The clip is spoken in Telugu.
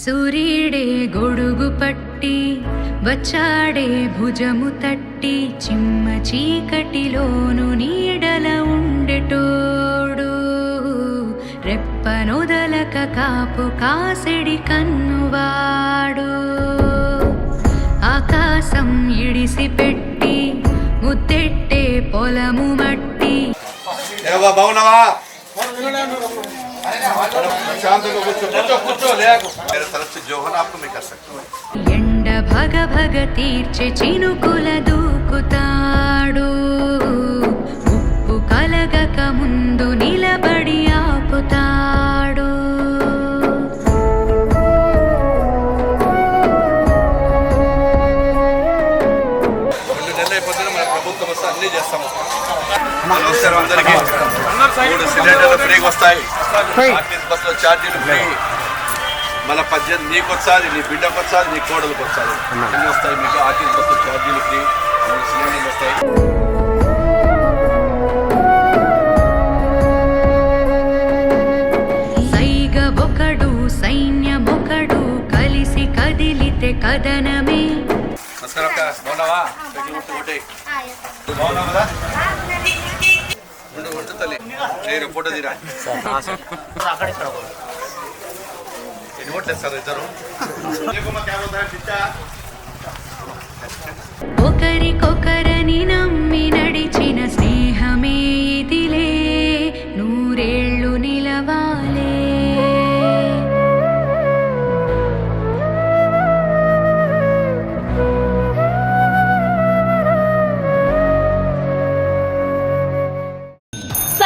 సూర్యుడే గొడుగు పట్టి వచ్చాడే భుజము తట్టి చిమ్మ చీకటిలోను నీడల ఉండెటోడు. రెప్పనొదలక కాపు కాసెడి కన్నువాడు. ఆకాశం ఇడిసి పెట్టి ముద్దెట్టే పొలము మట్టి. బాగున్నావా? ఏవా బాగున్నావా ప్రశాంతంగా కూర్చో కూర్చో కూర్చో లేకు मेरे तरफ से जो होना आपको मैं कर सकता हूँ ఎండ భగ భగ తీర్చె చినుకుల దూకుతాడు అన్ని చేస్తాము. నమస్కారం అందరికీ మూడు సిలిండర్లు ఫ్రీగా వస్తాయి. ఆర్టీసీ బస్సులో ఛార్జీలు ఫ్రీ. మళ్ళీ పద్దెనిమిది నీకు వచ్చాది నీ బిడ్డకు వచ్చాది నీ కోడలకు వచ్చాది అన్ని వస్తాయి మీకు. ఆర్టీసీ బస్సులో ఛార్జీలు ఫ్రీ. మూడు సిలిండర్లు వస్తాయి. సైన్యమొకడు కలిసి కదిలితే కదనమే నమస్కారం అక్క. బాగున్నావా? పెట్టి ఉంటే ఒకటి బాగున్నావు కదా? ఉండు ఉండు తల్లి. నేను ఫోటో తీరా? ఎన్ని ఓట్లు సార్ ఇద్దరు? ఒకరికొకరని నమ్మి నడిచిన స్నేహమే ఇదిలే. నూరేళ్ళు నిలవాలే